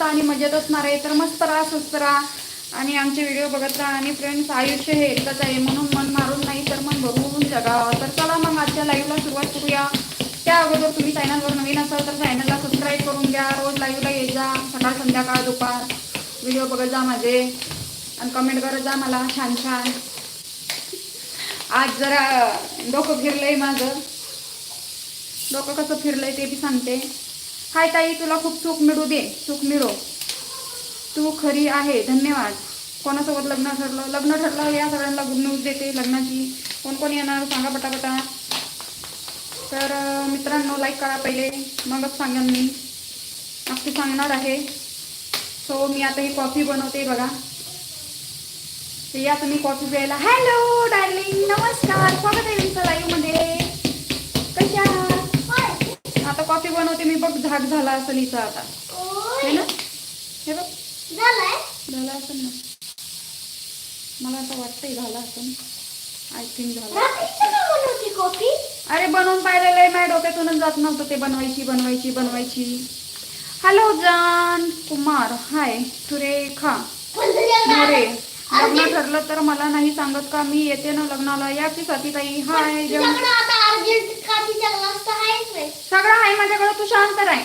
मस्त आणि मजेत असणार आहे. तर मस्त राहा स्वस्त राहा. आणि आमचे व्हिडिओ बघत राहा. आणि फ्रेंड्स आयुष्य हे एकच आहे. म्हणून मन मारून नाही तर मन भरून जगावं तर चला मग आजच्या लाईव्हला सुरुवात करूया. त्या अगोदर तुम्ही चॅनलवर नवीन असाल तर चॅनलला सबस्क्राईब करून घ्या. रोज लाईव्हला येत जा सकाळ संध्याकाळ दुपार. व्हिडिओ बघत जा माझे. आणि कमेंट करत जा मला. छान छान. आज जरा डोकं फिरलंय माझं. डोकं कसं फिरलंय ते बी सांगते. हाय ताई तुला खूप सुख मिळू दे. सुख मिळो. तू खरी आहे. धन्यवाद. कोणासोबत लग्न ठरलं? लग्न ठरलं या सगळ्यांना गुड न्यूज देते. लग्नाची कोण कोण येणार सांगा पटापटा. तर मित्रांनो लाईक करा पहिले. मगच सांगेन मी. नक्की सांगणार आहे. सो मी आता ही कॉफी बनवते बघा. या तुम्ही कॉफी प्यायला. हॅलो डार्लिंग नमस्कार. स्वागत आहे तुमचं लाईव्ह बनवते मी बघ झाक झाला असेल हिचा आता. है ना? हे बघ. झाला असेल ना. मला असं वाटतंय झाला असेल. आय थिंक झालं. अरे बनवून पाहिलेलं आहे माझ्या डोक्यातूनच जात नव्हतं ते बनवायची बनवायची बनवायची. हॅलो जान कुमार हाय सुरेखा मोरे लग्न ठरलं तर मला नाही सांगत का मी येते ना लग्नाला? या की ताई हाय जेवण सगळं आहे माझ्याकडे तू शांत राय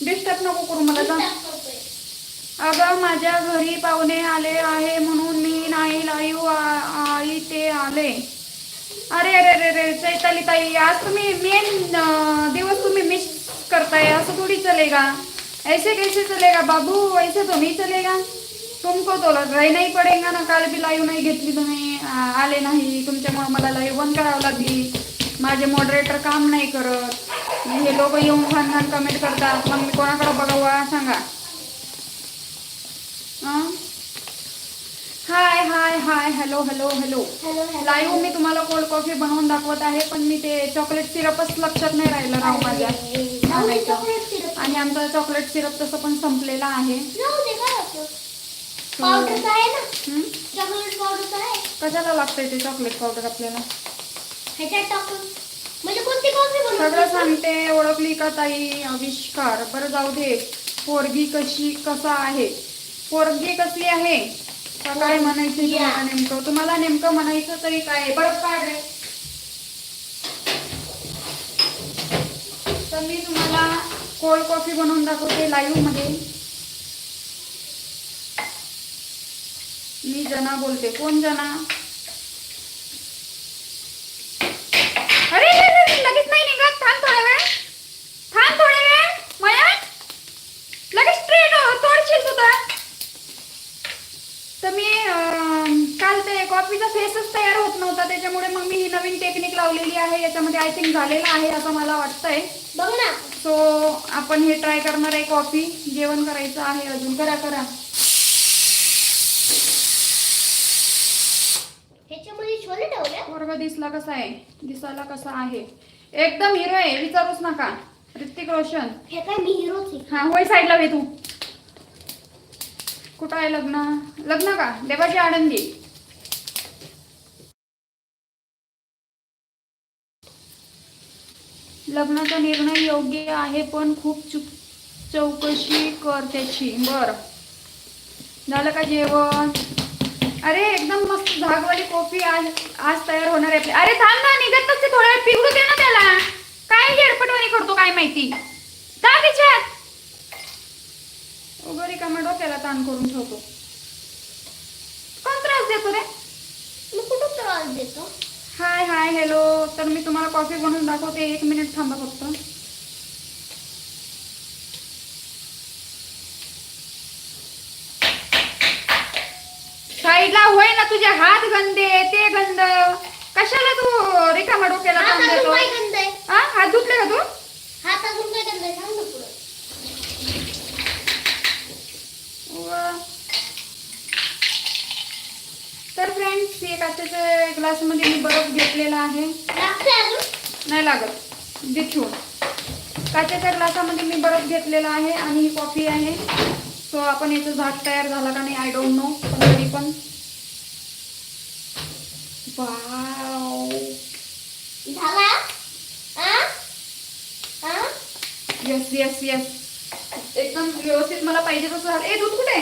डिस्टर्ब नको करू मला जा. अगं माझ्या घरी पाहुणे आले आहे म्हणून मी नाही लाईव्ह आई ते आले. अरे अरे अरे अरे चैताली ताई आज तुम्ही मेन दिवस तुम्ही मिस करताय असं थोडी चलेगा. ऐसे कैसे चलेगा बाबू? ऐसे तो नहीं चलेगा. तुमको तो रहना ही पडेगा ना काल भी लाईव्ह नाही घेतली तुम्ही. आले नाही. तुमच्यामुळे मला लाईव्ह बंद करावं लागली. माझे मॉडरेटर काम नाही करत. हे लोक येऊन घाण घाण कमेंट करतात. मग मी कोणाकडे बघावं सांगा? Hi hi hi. Hello hello hello. Live मी तुम्हाला कोल्ड कॉफी बनवून दाखवत आहे पण मी ते चॉकलेट सिरपच लक्षात नाही राहिलं राव माझ्या. आणि आमचा चॉकलेट सिरप तसं पण संपलेला आहे. पावडर आहे ना? चॉकलेट पावडर आहे. कशाला लागतंय ते चॉकलेट पावडर आपल्याला? ह्याच्यात टाकून. म्हणजे कोणती कॉफी सगळं सांगते ओळखली का ताई? आविष्कार. बरं जाऊ दे. पोरगी कशी कसा आहे? पोरगी कसली आहे? का काय म्हणायचं तुम्हाला नेमकं? तुम्हाला नेमकं म्हणायचं तरी काय आहे? बरं काय रे. तर मी तुम्हाला कोल्ड कॉफी बनवून दाखवते लाईव्हमध्ये. मी जना बोलते. कोण जना? अरे लगेच नाही निघत. थांब थोडा वेळ. थांब थोडा वेळ. मयत? लगेच स्ट्रेट तोडशील तुझा तर मी काल ते कॉफीचा फेसच तयार होत नव्हता. त्याच्यामुळे मग मी ही नवीन टेक्निक लावलेली आहे. याच्यामध्ये आय थिंक झालेलं आहे असं मला वाटतंय. बघ ना. सो आपण हे ट्राय करणार आहे कॉफी. जेवण करायचं आहे अजून. करा करा ह्याच्यामध्ये छोले पोरगा दिसला कसा आहे? दिसायला कसा आहे? एकदम हिरो आहे विचारूच नका. ऋतिक रोशन. हे काय मी हिरोच आहे? हा होय साईडला वे तू. कुठं आहे लग्न? लग्न का? देवाची आनंदी लग्नाचा निर्णय योग्य आहे पण खूप चुक चौकशी कर त्याची. बर. झालं का जेवण? अरे एकदम मस्त झागवाली कॉफी आज आज तयार होणार आहे आपली. अरे थांब ना निघत नसते थोड्या वेळ. पिघळू दे ना त्याला. काय हेडपटवाणी करतो काय माहिती? जा त्याच्यात वगैरे का मग डोक्याला ताण करून ठेवतो. कोण त्रास देतो रे? मी कुठं त्रास देतो? Hi hi hello. तर मी तुम्हाला कॉफी बनवून दाखवते. एक मिनिट थांबा फक्त. ना तुझे हात गंदे ते गंद. कशाला तू रिकामा डोक्याला हात ताण अजून देतो काय गंध आहे? हा? हात धुतले का तू? हात अजून काय गंध आहे? सांग ना पुढं. व- तर फ्रेंड्स एक काचेच्या ग्लासमध्ये मी बर्फ घेतलेला आहे. अजून? नाही लागत. दे ठेवून काचेच्या ग्लासामध्ये मी बर्फ घेतलेला आहे आणि ही कॉफी आहे. सो आपण याचं झाक तयार झाला का नाही आय डोंट नो पण तरी पण वाव झाला आ? आ? येस येस येस एकदम व्यवस्थित मला पाहिजे तसं झालं. ए दूध कुठे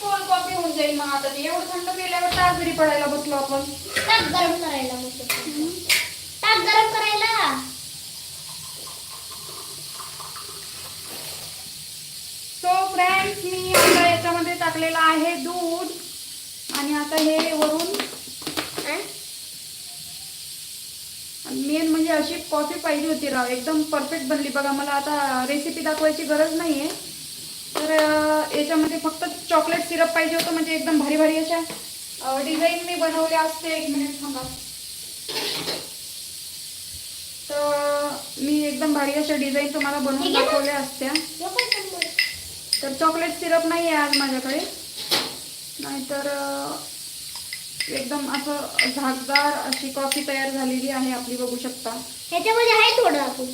कोल्ड कॉफी होऊन जाईल मग आता ते. एवढं थंड केल्यावर पडायला बसलो आपण. ताक गरम करायला ताक गरम करायला. सो फ्रेंड्स मी आता याच्यामध्ये टाकलेलं आहे दूध. आणि आता हे वरून मेन म्हणजे अशी कॉफी पाहिजे होती राव. एकदम परफेक्ट बनली. बघा मला आता रेसिपी दाखवायची गरज नाही आहे तर याच्यामध्ये फक्त चॉकलेट सिरप पाहिजे होतं म्हणजे एकदम भारी भारी अशा डिझाईन मी बनवल्या असते. एक मिनिट थांबा. तर मी एकदम भारी अशा डिझाईन तुम्हाला बनवून? दाखवल्या असत्या? तर चॉकलेट सिरप नाही आहे आज माझ्याकडे. नाहीतर एकदम असं झाकदार अशी कॉफी तयार झालेली आहे आपली बघू शकता. ह्याच्यामध्ये आहे थोडं आपण.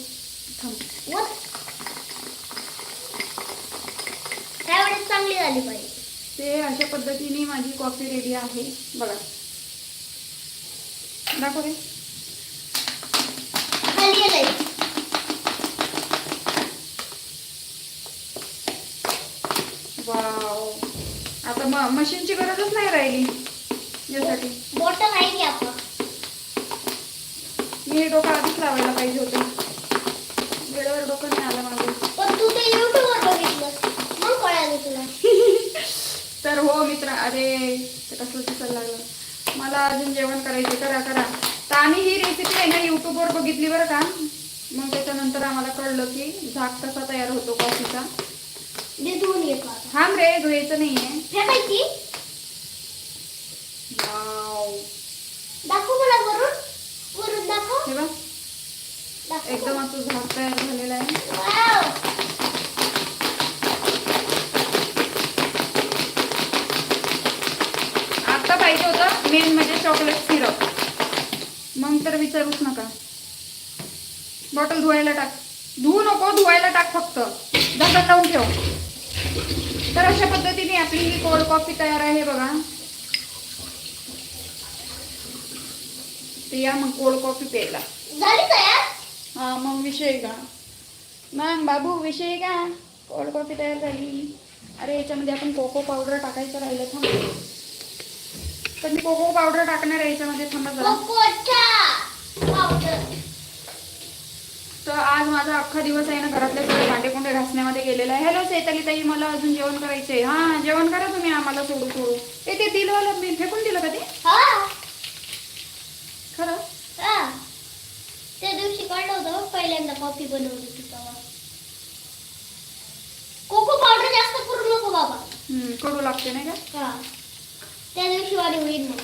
त्यावेळेस चांगली झाली पाहिजे. ते अशा पद्धतीने माझी कॉफी रेडी आहे. बघा. दाखव रे वाव. आता मशीनची गरजच नाही राहिली. यासाठी. बॉटल आहे की आपण मी हे डोकं आधीच लावायला पाहिजे होतं. वेळेवर डोकं नाही आलं माझं. पण तू ते युट्यूबवर बघितलं मग कळालं तुला. तर हो मित्र अरे ते कसलं दिसायला लागलं. मला अजून जेवण करायचे करा करा. तर आम्ही ही रेसिपी आहे ना यूट्यूबवर बघितली बरं का? मग त्याच्यानंतर आम्हाला कळलं की झाक कसा तयार होतो कॉफीचा. मी धुवून घेतो थांब रे धुवायचं नाही आहे फेकायची वाव दाखव मला वरून वरून दाखव हे बघ दाखव एकदम असं झाक तयार झालेलं आहे. आता पाहिजे होतं मेन म्हणजे चॉकलेट सिरप मग तर विचारूच नका. बॉटल धुवायला टाक. धुवू नको धुवायला टाक फक्त. झाकण लावून ठेव. तर अशा पद्धतीने आपली ही कोल्ड कॉफी तयार आहे बघा. ते या मग कोल्ड कॉफी प्यायला. हा मग विषय का? मग बाबू विषय का? कोल्ड कॉफी तयार झाली. अरे याच्यामध्ये आपण कोको पावडर टाकायचं राहिलं थांब. तर मी कोको पावडर टाकणार आहे याच्यामध्ये थांबा जरा. तर आज माझा अख्खा दिवस आहे ना घरातले सगळे भांडे कोंडे घासण्यामध्ये गेलेला आहे. हॅलो चैताली ताई मला अजून जेवण करायचंय. हा जेवण करा तुम्ही आम्हाला सोडू सोडू. ए ते दिलवालं मी फेकून दिलं का ते? हा. खरं? त्या दिवशी काढलं होतं पहिल्यांदा कॉफी बनवली होती तेव्हा. कोको पावडर जास्त करू नको बाबा. हम्म, कडू लागते नाही का? हा. त्या दिवशी वाढी होईल मग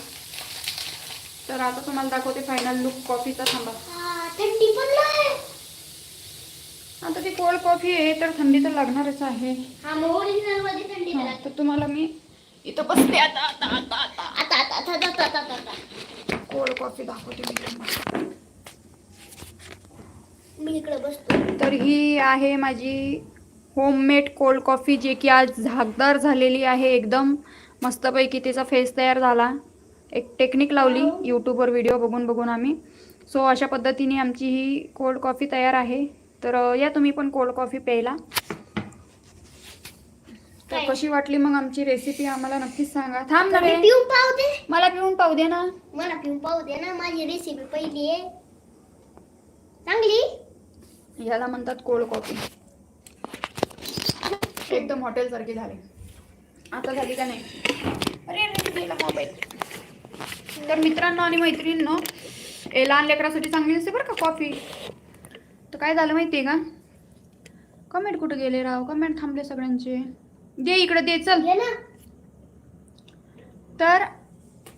तर आता तुम्हाला दाखवते फायनल लुक कॉफीचा थांबा. हा थंडी पण नाही आता ती कोल्ड कॉफी आहे तर थंडी तर लागणारच आहे. हा मग ओरिजिनलमध्ये थंडी हा, तर तुम्हाला मी इथं बसते आता आता आता आता. आता आता आता आता आता आता. आता कोल्ड कॉफी दाखवते मी तुम्हाला. मी इकडे बसतो. तर ही आहे माझी होममेड कोल्ड कॉफी जे की आज झाकदार झालेली आहे. एकदम मस्तपैकी तिचा फेस तयार झाला. एक टेक्निक लावली यूट्यूबवर व्हिडिओ बघून बघून आम्ही. सो अशा पद्धतीने आमची ही कोल्ड कॉफी तयार आहे. तर या तुम्ही पण कोल्ड कॉफी प्यायला. तर? कशी वाटली मग आमची रेसिपी आम्हाला नक्कीच सांगा. थांब ना रे. पिऊन दे. मला पिऊन पाहू दे ना. मला पिऊन पाहू दे ना. माझी रेसिपी पहिली आहे. चांगली? याला म्हणतात कोल्ड कॉफी. एकदम हॉटेल सारखी झाली. आता झाली का नाही? अरे गेला मोबाईल तर मित्रांनो आणि मैत्रिणींनो हे लहान लेकरासाठी चांगली असते बरं का कॉफी तर काय झालं माहिती आहे का? कमेंट कुठे गेले राव? कमेंट थांबले सगळ्यांचे. दे इकडे दे चल. घे ना. तर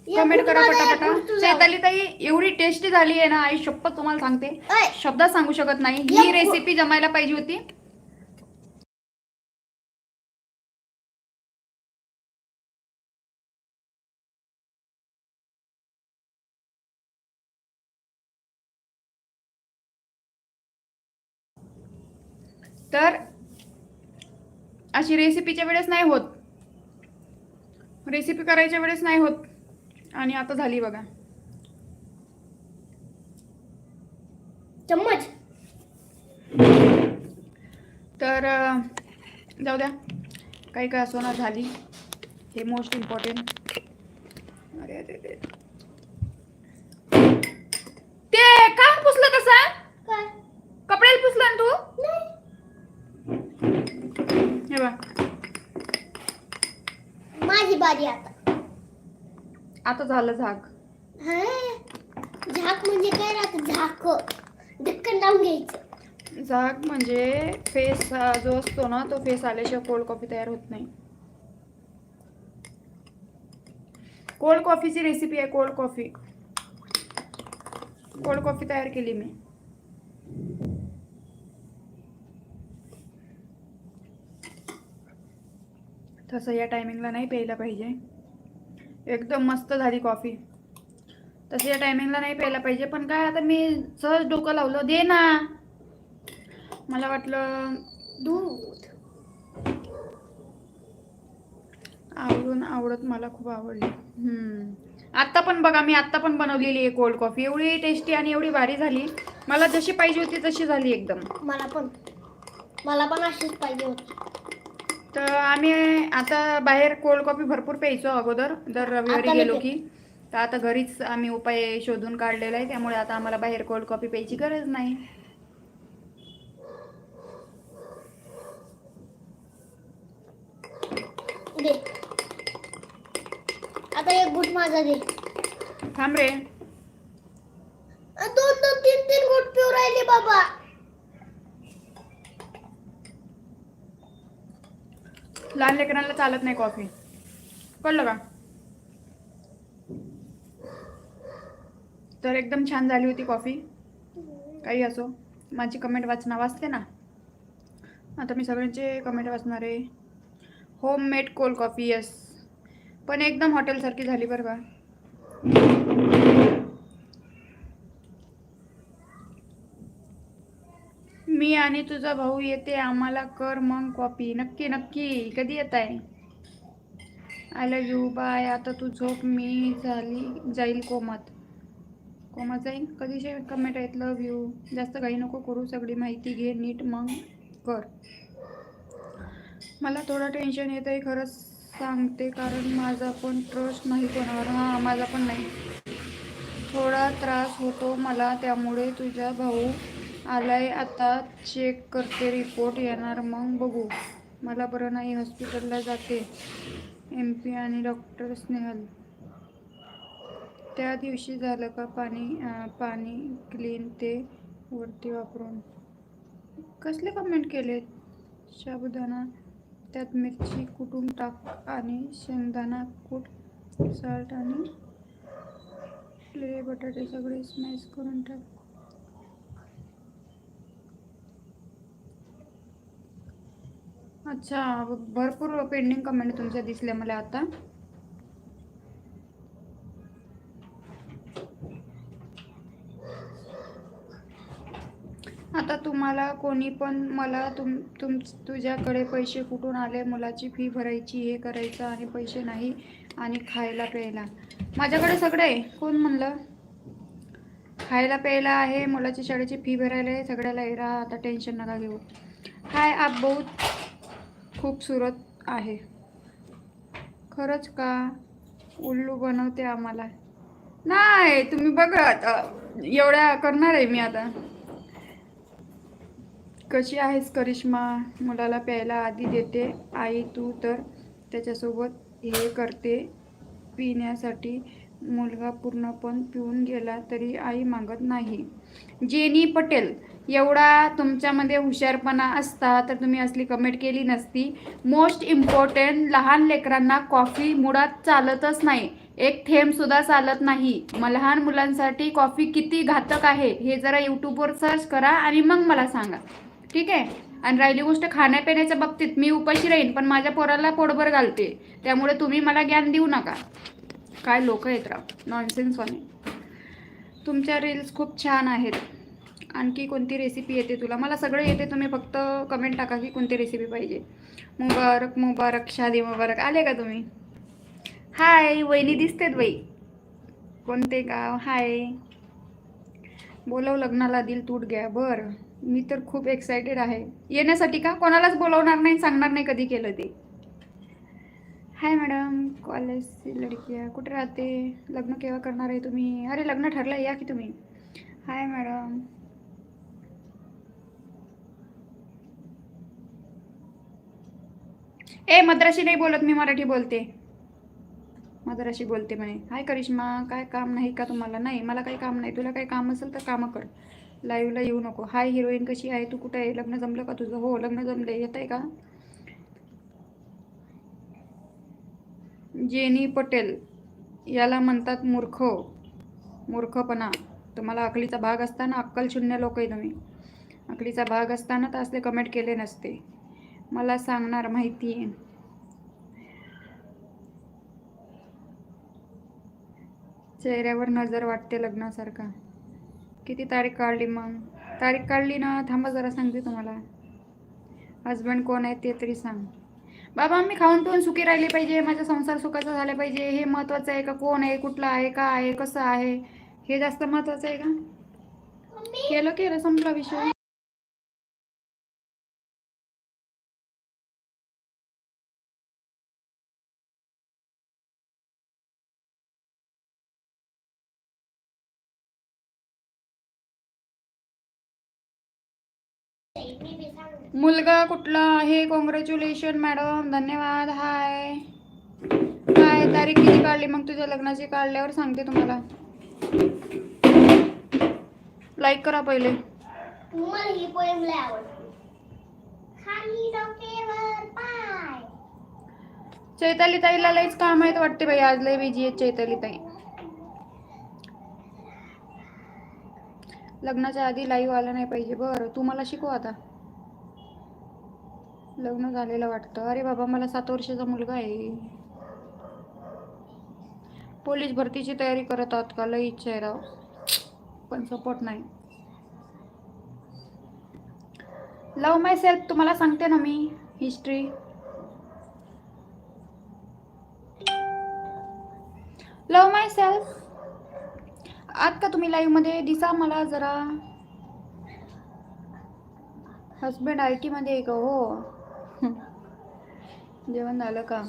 कमेंट करा पटापटा. चैताली ताई एवढी टेस्टी झाली आहे ना आई शपथ तुम्हाला सांगते. शब्दात सांगू शकत नाही. ही रेसिपी जमायला पाहिजे होती. तर अशी रेसिपीच्या वेळेस नाही होत. रेसिपी करायच्या वेळेस नाही होत. आणि आता झाली बघा. चम्मच. तर जाऊ द्या. काही काय असो ना झाली. हे मोस्ट इम्पॉर्टंट अरे अरे अरे. ते काय पुसलं तसं काय? कपड्याला पुसलं ना तू? नाही. हे बघ. माझी बारी आता. आता झालं झाक. हा? झाक म्हणजे काय राहतं झाक ढक्कन लावून घ्यायचं. झाक म्हणजे फेस जो असतो ना तो फेस आल्याशिवाय कोल्ड कॉफी तयार होत नाही. कोल्ड कॉफीची रेसिपी आहे कोल्ड कॉफी कोल्ड कॉफी तयार केली मी. तसं या टायमिंगला नाही प्यायला पाहिजे. एकदम मस्त झाली कॉफी तसं या टायमिंगला नाही प्यायला पाहिजे. पण काय आता मी सहज डोकं लावलं दे ना. मला वाटलं दूध. आवडून आवडत मला खूप आवडली. हम्म. आत्ता पण बघा मी आत्ता पण बनवलेली आहे कोल्ड कॉफी एवढी टेस्टी आणि एवढी भारी झाली. मला जशी पाहिजे होती तशी झाली एकदम. मला पण. मला पण अशीच पाहिजे होती. तर आम्ही आता बाहेर कोल्ड कॉफी भरपूर प्यायचो अगोदर दर रविवारी गेलो की. तर आता घरीच आम्ही उपाय शोधून काढलेला आहे त्यामुळे आता आम्हाला बाहेर कोल्ड कॉफी प्यायची गरज नाही. आता एक गुट माझा दे. थांब रे. दोन दोन तीन तीन गुट पिऊ राहिले बाबा. लहान लेकरांना चालत नाही कॉफी कळलं का? तर एकदम छान झाली होती कॉफी काही असो माझी कमेंट वाचना वाचते ना. आता मी सगळ्यांचे कमेंट वाचणार आहे. Home made cold coffee yes पण एकदम हॉटेलसारखी झाली बरं का. मी आणि तुझा भाऊ येते आम्हाला कर मग कॉपी नक्की नक्की. कधी येत आहे आय लव्ह यू बाय आता तू झोप. मी झाली जाईल कोमात. कोमात जाईल कधीचे कमेंट आहेत? लव्ह यू जास्त काही नको करू. सगळी माहिती घे. नीट मग कर. मला थोडं टेन्शन येत आहे खरंच सांगते. कारण माझा पण ट्रस्ट नाही कोणावर. हां माझा पण नाही. थोडा त्रास होतो मला. त्यामुळे तुझा भाऊ आलाय आता चेक करते रिपोर्ट येणार मग बघू. मला बरं नाही हॉस्पिटलला जाते. एम पी आणि डॉक्टर स्नेहल. त्या दिवशी झालं का पाणी पाणी क्लीन ते वरती वापरून. कसले कमेंट केले? साबुदाणा त्यात मिरची कुटून टाक आणि शेंगदाणा कूट साल्ट आणि बटाटे सगळे स्मॅश करून टाक. अच्छा भरपूर पेंडिंग कमेंट तुमच्या दिसल्या मला आता. आता तुम्हाला कोणी पण मला तुम तुम तुझ्याकडे पैसे कुठून आले? मुलाची फी भरायची हे करायचं आणि पैसे नाही आणि खायला प्यायला. माझ्याकडे सगळं आहे. कोण म्हणलं? खायला प्यायला आहे मुलाची शाळेची फी भरायला आहे सगळ्याला आहे. राहा आता टेन्शन नका घेऊ. हाय आप बहुत खूपसूरत आहे. खरंच का? उल्लू बनवते आम्हाला. नाही तुम्ही बघा आता एवढ्या करणार आहे मी आता. कशी आहेस करिश्मा? मुलाला प्यायला आधी देते. आई तू तर त्याच्यासोबत हे करते. पिण्यासाठी मुलगा पूर्णपण पिऊन गेला तरी आई मागत नाही. जेनी पटेल एवढा तुमच्यामध्ये हुशारपणा असता तर तुम्ही असली कमेंट केली नसती. मोस्ट इम्पॉर्टंट लहान लेकरांना कॉफी मुळात चालतच नाही. एक थेंबसुद्धा चालत नाही. मग लहान मुलांसाठी कॉफी किती घातक आहे हे जरा यूट्यूबवर सर्च करा आणि मग मला सांगा. ठीक आहे? आणि राहिली गोष्ट खाण्यापिण्याच्या बाबतीत मी उपाशी राहीन पण माझ्या पोराला पोटभर घालते. त्यामुळे तुम्ही मला ज्ञान देऊ नका. काय लोक आहेत राव. नॉनसेन्सवाने तुमच्या रील्स खूप छान आहेत. आणखी कोणती रेसिपी येते तुला? मला सगळं येते तुम्ही फक्त कमेंट टाका की कोणती रेसिपी पाहिजे. मुबारक मुबारक शादी मुबारक. आले का तुम्ही? हाय वहिनी दिसतेत बाई. कोणते गाव? हाय बोलव लग्नाला दिल तूट गया बर. मी तर खूप एक्सायटेड आहे. येण्यासाठी का? कोणालाच बोलवणार नाही सांगणार नाही कधी केलं ते. हाय मॅडम कॉलेजची लडकी आहे. कुठे राहते? लग्न केव्हा करणार आहे तुम्ही? अरे लग्न ठरलं या की तुम्ही. हाय मॅडम ए मद्राशी नाही बोलत मी मराठी बोलते. मद्राशी बोलते म्हणे. हाय करिश्मा काय काम नाही का तुम्हाला? नाही मला काही काम नाही. तुला काही काम असेल तर कामं कर. लाईव्हला येऊ नको. हाय हिरोईन कशी आहे? तू कुठे आहे? लग्न जमलं का तुझं? हो लग्न जमलं येत आहे का? जेनी पटेल याला म्हणतात मूर्ख. मूर्खपणा. तुम्हाला अकलीचा भाग असताना अक्कल शून्य लोक आहे तुम्ही. अकलीचा भाग असताना तर असले कमेंट केले नसते. मला सांगणार माहिती आहे. चेहऱ्यावर नजर वाटते लग्नासारखा. किती तारीख काढली मग? तारीख काढली ना? थांबा जरा सांगते तुम्हाला. हजबंड कोण आहे ते तरी सांग. बाबा मी खाऊन पिऊन सुखी राहिली पाहिजे. माझा संसार सुखाचा झाला पाहिजे. हे महत्वाचं आहे का? कोण आहे? कुठला आहे? का आहे? कसं आहे? हे जास्त महत्वाचं आहे का? केलं केलं. संपला विषय. मुलगा कुठला आहे? कॉंग्रॅच्युलेशन मॅडम धन्यवाद. हाय काय तारीख किती काढली? मग तुझ्या लग्नाची काढल्यावर सांगते तुम्हाला. लाईक करा पहिले. ही चैताली ताईला लईच काम आहेत वाटते बाई. आज लय बिजी आहेत चैताली ताई लग्नाच्या आधी लाईव्ह आला नाही पाहिजे. बरं तू मला शिकव आता. लग्न झालेलं वाटतं. अरे बाबा मला सात वर्षाचा मुलगा आहे. पोलीस भरतीची तयारी करत आहात का? लई इच्छा आहे राव. पण सपोर्ट नाही. लव माय सेल्फ तुम्हाला सांगते ना मी हिस्ट्री लव माय सेल्फ आत का तुम्ही लाईव्हमध्ये दिसा मला जरा. हस्बंड आय टीमध्ये आहे का? हो. जेवण झालं का?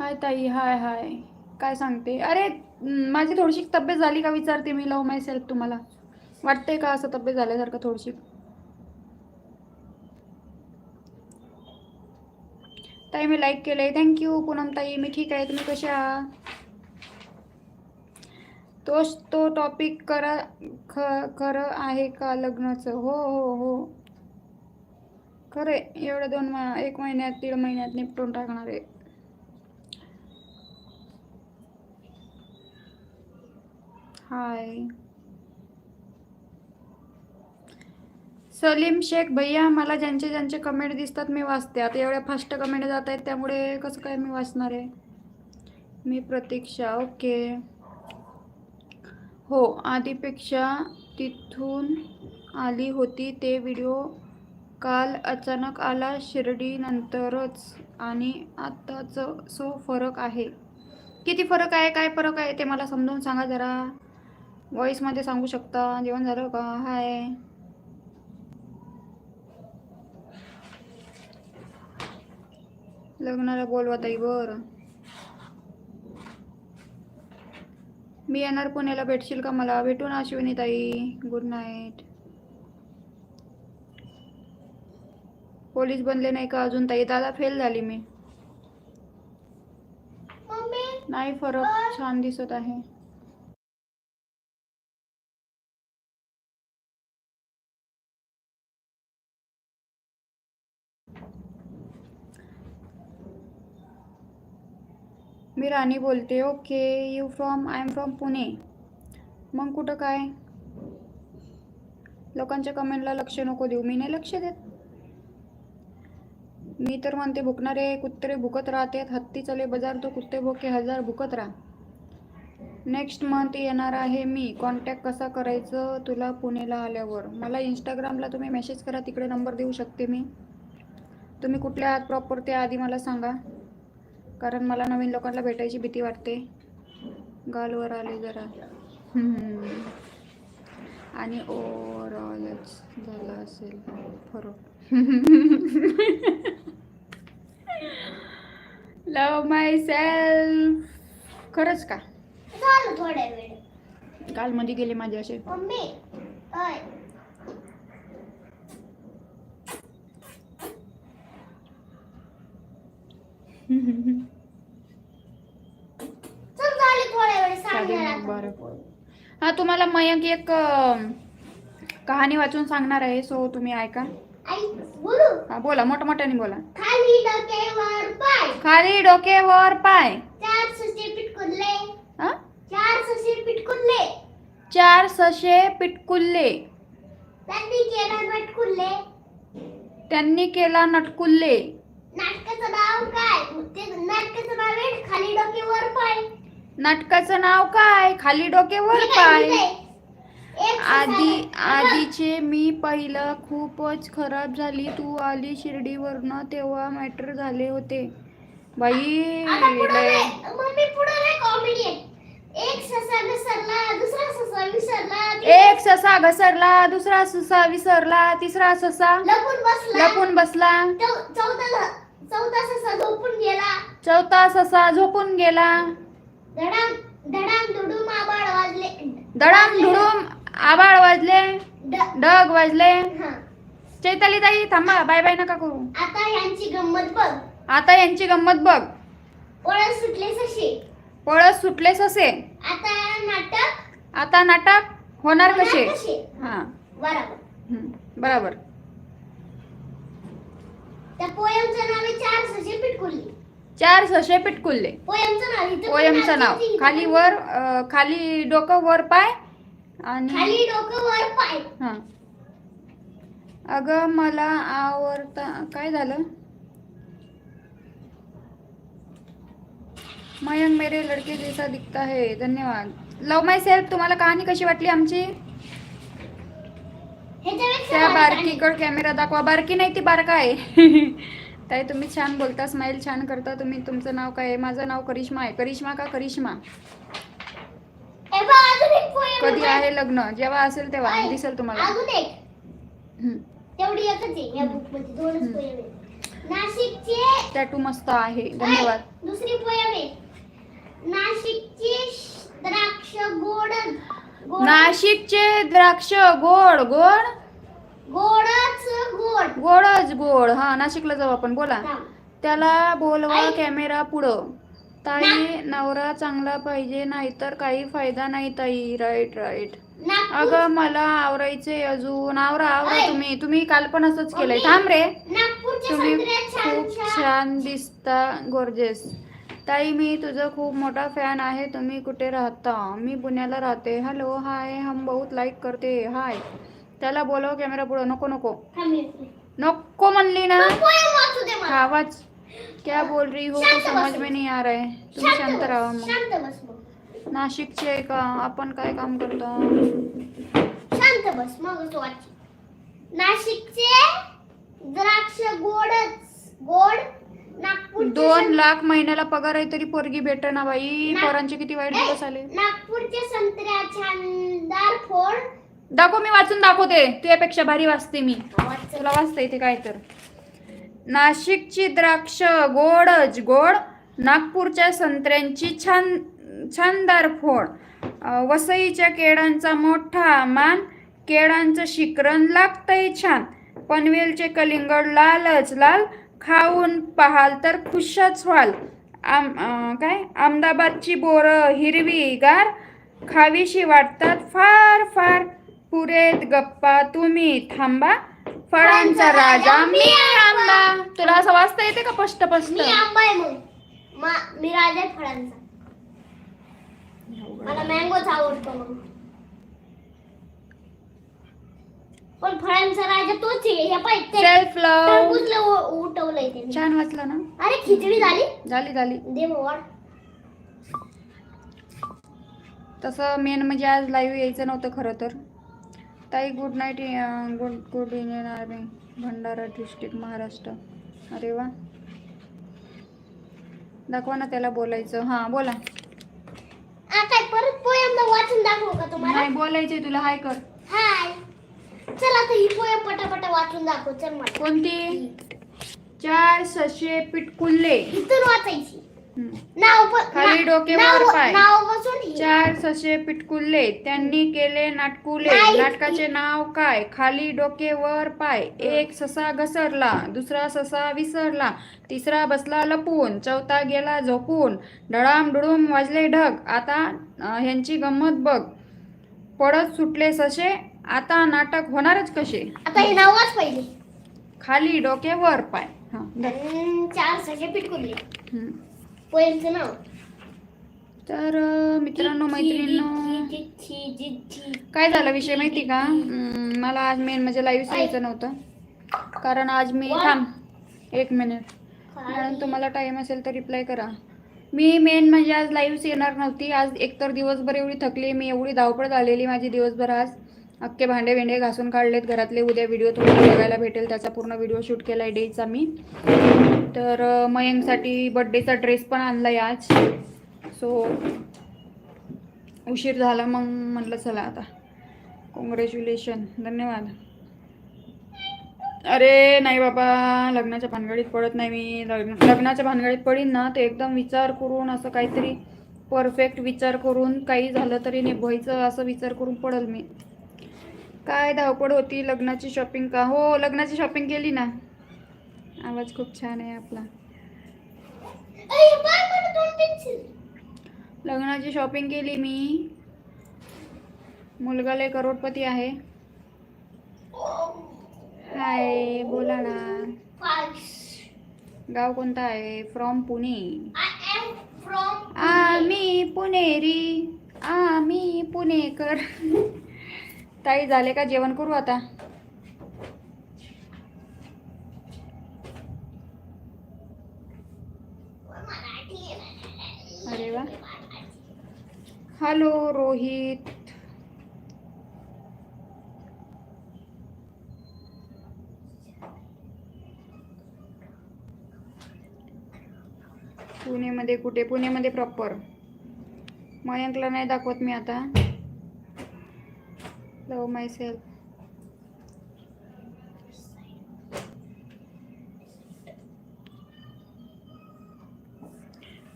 हाय ताई हाय हाय. काय सांगते? अरे माझी थोडीशी तब्येत झाली का विचारते मी लव माय सेल्फ तुम्हाला. वाटते का असं तब्येत झाल्यासारखं थोडीशी? ताई मी लाईक केलंय. थँक्यू पूनम ताई. मी ठीक आहे. तुम्ही कसे आहात? तोच तो टॉपिक करा ख खरं आहे का लग्नाचं? हो हो हो. खरं आहे एवढ्या दोन मा एक महिन्यात दीड महिन्यात निपटून टाकणार आहे. हाय. सलीम शेख भैया मला ज्यांचे ज्यांचे कमेंट दिसतात मी वाचते. आता एवढ्या फास्ट कमेंट जात आहेत त्यामुळे कसं काय मी वाचणार आहे? मी प्रतीक्षा ओके. हो आधीपेक्षा तिथून आली होती ते व्हिडिओ काल अचानक आला शिर्डीनंतरच आणि आत्ताचं सो फरक आहे. किती फरक आहे काय फरक आहे ते मला समजून सांगा जरा. व्हॉईसमध्ये सांगू शकता? जेवण झालं का? हाय लग्नाला बोलवा ताई बरं. मी येणार पुण्याला भेटशील का मला? भेटू ना अश्विनी ताई. गुड नाईट पोलीस बनले नाही का अजून? ताई दादा फेल झाली मी. नाही फरक छान दिसत आहे. मी राणी बोलते okay you from I am from Pune. मग कुठं काय? लोकांच्या कमेंटला लक्ष नको देऊ. मी नाही लक्ष देत. मी तर म्हणते भुकणारे कुत्रे भुकत राहते हत्ती चले बाजार तो कुत्ते भुके हजार भुकत राहा. नेक्स्ट मंथ येणार आहे मी. कॉन्टॅक्ट कसा करायचं तुला पुणेला आल्यावर. मला इंस्टाग्रामला तुम्ही मेसेज करा तिकडे नंबर देऊ शकते मी. तुम्ही कुठल्या आहात प्रॉपर ते आधी मला सांगा. कारण मला नवीन लोकांना भेटायची भीती वाटते. गालवर आले जरा. आणि ओवरऑलच झालं असेल फरक. लव माय सेल्फ खरंच का? झालं थोड्या वेळ. काल मध्ये गेले माझे असे. मम्मी अय. हा तुम्हाला मयंक एक कहाणी वाचून सांगणार आहे सो तुम्ही ऐका. बोलू? हा बोला मोठमोठ्याने बोला. खाली डोक्यावर पाय. खाली डोकेवर पाय. चार ससे पिटकुले हा? चार ससे पिटकुले चार सशे पिटकुल्ले. त्यांनी केला पिटकुले त्यांनी केला नटकुल्ले. नाटकाचं नाव काय? ते नाटकाचं नाव आहे खाली डोक्यावर पाय. नाटकाचं नाव काय? खाली डोकेवर हे काय पाय? आधी आधीचे मी पहिलं खूपच खराब झाली. तू आली शिर्डीवरनं तेव्हा मॅटर झाले होते. बाई एक ससा घसरला दुसरा ससा विसरला तिसरा ससा लपून बसला. चौथा चौथा ससा झोपून गेला. चौथा ससा झोपून गेला. धडाम धडाम धुडूम आबाळ वाजले. दडाम धुडूम आबाळ वाजले डग वाजले. चैताली ताई थांबा बाय बाय नका करू. आता यांची गंमत बघ. आता यांची गंमत बघ. ओळख सुटले सशी पळस सुटले ससे. आता नाटक? आता नाटक होणार कसे? हा. बरोबर. बरोबर. त्या पोयमचं नाव आहे चार ससे चार ससे पिटकुल्ले. पोयमचं नाव पोयमचं खाली वर खाली डोकं वर पाय आणि हा. अगं मला आवडता काय झालं? मयंक मेरे लड़के जैसा दिखता है. धन्यवाद. लव माय सेल्फ तुम्हाला कहाणी कशी वाटली आमची? त्या. बारकीकड कॅमेरा दाखवा. बारकी नाही ती बारका आहे. ताई तुम्ही छान बोलता स्माइल छान करता तुम्ही तुमचं नाव काय आहे? माझं नाव करिश्मा आहे. करिश्मा का करिश्मा हे बघ, अजून एक पोयम कधी आहे लग्न? जेव्हा असेल तेव्हा. दिसेल तुम्हाला. अजून एक. हम्म. तेवढी एकच आहे या बुकमध्ये दोनच हम्म. पोयम आहेत. नाशिकचे टॅटू मस्त आहे. धन्यवाद. दुसरी पोयम आहे नाशिकचे द्राक्ष गोड गोड नाशिकचे द्राक्ष गोड गोड? गोडच गोड. गोडच गोड. हा नाशिकला जाऊ आपण. बोला. त्याला बोलवा. कॅमेरा पुढं. ताई नवरा चांगला पाहिजे नाहीतर काही फायदा नाही ताई. राईट राईट अगं मला आवरायचे अजून. आवरा आवरा. तुम्ही. तुम्ही काल पण असंच केलंय. थांब रे. तुम्ही खूप छान दिसता गोर्जेस ताई मी तुझं खूप मोठा फॅन आहे. तुम्ही कुठे राहता? मी पुण्याला राहते. हॅलो हाय हम बहुत लाईक करते. हाय त्याला बोलव कॅमेरा पुढं. नको नको. नको म्हणली ना. पोयम वाचू क्या बोल रही हो? तो समझ. में नहीं आ रहा है। तुम्ही शांत राहा। मग नाशिकचे आहे का आपण काय काम करतो शांत बस मग नाशिकचे द्राक्ष गोडच गोड दोन लाख महिन्याला पगार आहे तरी पोरगी भेट ना बाई पोरांचे किती वाईट दिवस आले. नागपूरचे संत्र्या छानदार फोड. दाखव मी वाचून दाखवते. तुझ्यापेक्षा भारी वाचते मी. तुला वाचता येते काय तर. नाशिकची द्राक्ष गोडच गोड नागपूरच्या संत्र्यांची छान छानदार फोड. वसईच्या केळांचा मोठा मान केळांचं शिकरण लागतंय छान. पनवेलचे कलिंगड लालच लाल खाऊन पाहाल तर खुशच व्हाल. आम काय? अहमदाबादची बोरं हिरवी गार खावीशी वाटतात फार फार. पुरेत गप्पा तुम्ही थांबा. फळांचा राजा. मी आंबा. तुला असं वाचता येते का स्पष्ट स्पष्ट? मी आंबा आहे मग मा- मी राजा आहे फळांचा. मला मँगोच आवडतो मग पण फळांचा राजा तोच आहे. हे पाय ते सेल्फ लव टरबूजला उ- उठवलंय त्यांनी. छान वाचलं ना? अरे खिचडी झाली? झाली झाली. दे मग वाढ. तसं मेन म्हणजे आज लाईव्ह यायचं नव्हतं खरं तर. ताई good night good good Indian army Bhandara district Maharashtra. अरे वा. दाखवा ना त्याला बोलायचं. हां बोला. आ, काय परत पोयम वाचून दाखवू का तुम्हाला? नाही बोलायचंय तुला. हाय कर. हाय. चल आता ही पोया पटापटा वाचून दाखव. चल मला. कोणती? चार सशे पिटकुल्ले. इथून वाचायची. नाव खाली पाय. चार ससे पिटकुल्ले त्यांनी केले नाटकुले. नाटकाचे नाव काय? खाली डोके वर पाय. एक ससा घसरला दुसरा ससा विसरला तिसरा बसला लपून चौथा गेला झोपून. डळाम डुळूम वाजले ढग. आता ह्यांची गंमत बघ. पडत सुटले ससे आता नाटक होणारच कसे? आता हे नाव वाच पहिले. खाली डोके वर पाय. हा चार सशे पिटकुले पोएमचं नाव तर मित्रांनो मैत्रिणींनो काय झालं विषय माहिती का? मला आज मेन म्हणजे लाईव्ह यायचं नव्हतं. कारण आज मी? थांब एक मिनिट कारण तुम्हाला टाईम असेल तर रिप्लाय करा. मी मेन म्हणजे आज लाईव्ह येणार नव्हती. आज एकतर दिवसभर एवढी थकली मी एवढी धावपळ झालेली माझी दिवसभर आज. अख्खे भांडे भेंडे घासून काढलेत घरातले. उद्या व्हिडिओ तुम्हाला बघायला भेटेल. त्याचा पूर्ण व्हिडिओ शूट केला आहे डेचा मी. तर मयंकसाठी बड्डेचा ड्रेस पण आणला आहे आज. सो उशीर झाला मग म्हटलं चला आता. कॉंग्रॅच्युलेशन धन्यवाद. अरे नाही बाबा. लग्नाच्या भानगडीत पडत नाही मी. लग्न लग्नाच्या भानगडीत पडीन ना ते एकदम विचार करून असं काहीतरी परफेक्ट विचार करून काही झालं तरी निभवायचं असं विचार करून पडल मी. काय धावपळ होती? लग्नाची शॉपिंग का? हो लग्नाची शॉपिंग केली ना. आवाज खूप छान आहे आपला. लग्नाची शॉपिंग केली मी. मुलगा लय करोडपती आहे. हाय बोला ना. गाव कोणतं आहे? फ्रॉम पुणे. आम्ही पुणेरी. आम्ही पुणेकर. ताई झाले का जेवण करू आता? अरे वा. हॅलो रोहित. पुणेमध्ये कुठे? पुणेमध्ये प्रॉपर मयंकला नाही दाखवत मी आता. Love myself.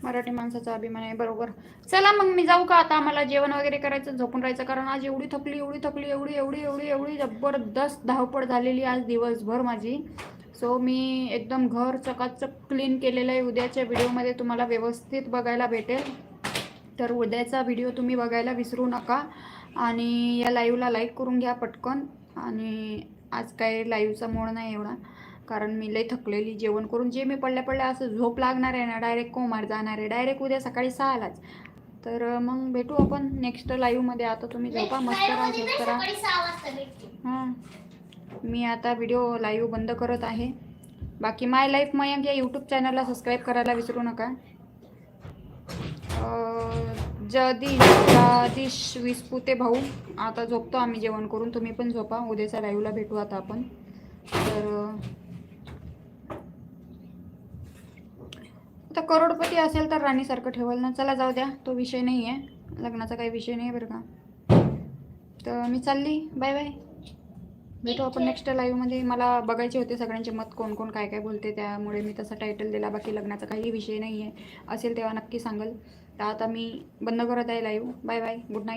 मराठी माणसाचा अभिमान आहे बरोबर. चला मग मी जाऊ का आता? आम्हाला जेवण वगैरे करायचं झोपून राहायचं. कारण आज एवढी थकली एवढी थकली एवढी एवढी एवढी एवढी जबरदस्त धावपळ झालेली आज दिवसभर माझी. सो मी एकदम घर चकाचक क्लीन केलेलं आहे. उद्याच्या व्हिडिओमध्ये तुम्हाला व्यवस्थित बघायला भेटेल. तर उद्याचा व्हिडिओ तुम्ही बघायला विसरू नका. आणि या लाईव्हला लाईक करून घ्या पटकन. आणि आज काय लाईव्हचा मोड नाही एवढा. कारण मी लई थकलेली जेवण करून. जे मी पडल्या पडल्या असं झोप लागणार आहे ना डायरेक्ट कोमार जाणार आहे. डायरेक्ट उद्या सकाळी सहालाच. तर मग भेटू आपण नेक्स्ट लाईव्हमध्ये आता तुम्ही झोपा मस्त राहा झोप करा. हां. मी आता व्हिडिओ लाईव्ह बंद करत आहे. बाकी माय लाईफ मयंक या यूट्यूब चॅनलला सबस्क्राईब करायला विसरू नका. जगदीश जगदीश विस्पुते भाऊ आता झोपतो आम्ही जेवण करून. तुम्ही पण झोपा उद्याच्या लाईव्हला भेटू आता आपण. तर आता करोडपती असेल तर राणीसारखं ठेवाल ना. चला जाऊ द्या तो विषय नाही आहे लग्नाचा काही विषय नाही बरं का. तर मी चालली. बाय बाय भेटू आपण नेक्स्ट लाईव्हमध्ये मला बघायचे होते सगळ्यांचे मत कोण कोण काय काय बोलते त्यामुळे मी तसा टायटल दिला. बाकी लग्नाचा काही विषय नाही आहे असेल तेव्हा नक्की सांगेल. तर आता मी बंद करत आहे live bye bye good night